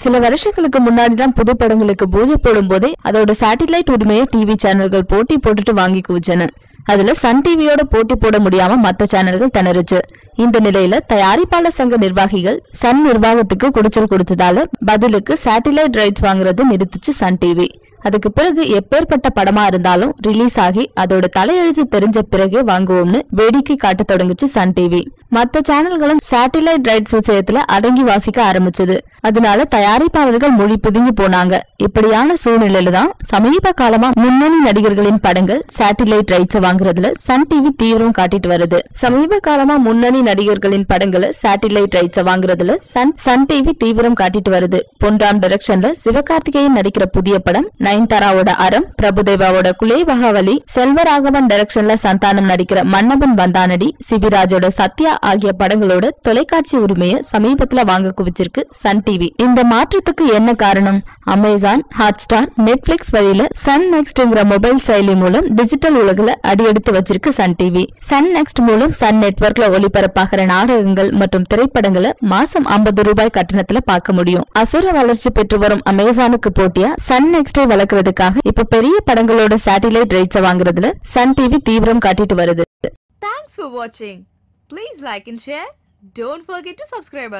சில வருஷங்களுக்கு முன்னாடி தான் புது படங்களுக்கு பூஜை போடும் போதே அதோட சேட்டிலைட் உரிமையை டிவி சேனல்கள் போட்டி போட்டுட்டு வாங்கி குவிச்சன அதுல சன் டிவியோட போட்டி போட முடியாம மத்த சேனல்கள் திணறுச்சு. இந்த நிலையில தயாரிப்பாளர் சங்க நிர்வாகிகள் சன் நிர்வாகத்துக்கு குடிச்சல் கொடுத்ததால பதிலுக்கு சேட்டிலைட் ரைட்ஸ் வாங்குறது நிறுத்துச்சு சன் டிவி அதுக்கு பிறகு எப்பேற்பட்ட படமா இருந்தாலும் ரிலீஸ் ஆகி அதோட தலையெழுத்து தெரிஞ்ச பிறகே வாங்குவோம்னு வேடிக்கை காட்ட தொடங்குச்சு சன் டிவி மத்த சேனல்களும் சேட்டிலைட் ரைட்ஸ் விஷயத்துல அடங்கி வாசிக்க ஆரம்பிச்சது. அதனால தயாரிப்பாளர்கள் மொழி பிதுங்கி போனாங்க. இப்படியான சூழ்நிலையில தான் சமீப காலமா முன்னணி நடிகர்களின் படங்கள் சேட்டிலைட் ரைட்ஸ் வாங்குறதுல சன் டிவி தீவிரம் காட்டிட்டு வருது. சமீப காலமா முன்னணி நடிகர்களின் படங்களை சேட்டிலைட் ரைட்ஸ் வாங்குறதுல சன் சன் டிவி தீவிரம் காட்டிட்டு வருது. பொன்ராம் டைரக்ஷன்ல சிவகார்த்திகேயன் நடிக்கிற புதிய படம் நயன்தாராவோட அறம் பிரபுதேவாவோட குலேவகவலி செல்வராகவன் டைரக்ஷன்ல சந்தானம் நடிக்கிற மன்னவன் வந்தானடி சிபிராஜோட சத்யா ஆகிய படங்களோட தொலைக்காட்சி உரிமையை சமீபத்துல வாங்க குவிச்சிருக்கு சன் டிவி இந்த மாற்றத்துக்கு என்ன காரணம்? அமேசான் ஹாட் ஸ்டார் நெட்ஃபிளிக்ஸ் வழியில சன் நெக்ஸ்ட்ங்கிற மொபைல் செயலி மூலம் டிஜிட்டல் உலகில் அடியெடுத்து வச்சிருக்கு சன் டிவி சன் நெக்ஸ்ட் மூலம் சன் நெட்வொர்க்ல ஒளிபரப்பாகிற நாடகங்கள் மற்றும் திரைப்படங்களை மாசம் 50 ரூபாய் கட்டணத்துல பார்க்க முடியும் அசுர வளர்ச்சி பெற்று வரும் அமேசானுக்கு போட்டியா சன் நெக்ஸ்டை வளர்க்கறதுக்காக இப்ப பெரிய படங்களோட சேட்டிலைட் ரைட்ஸை வாங்குறதுல சன் டிவி தீவிரம் காட்டிட்டு வருது தேங்க்ஸ் வாட்சிங் please like like share share. Don't forget to subscribe.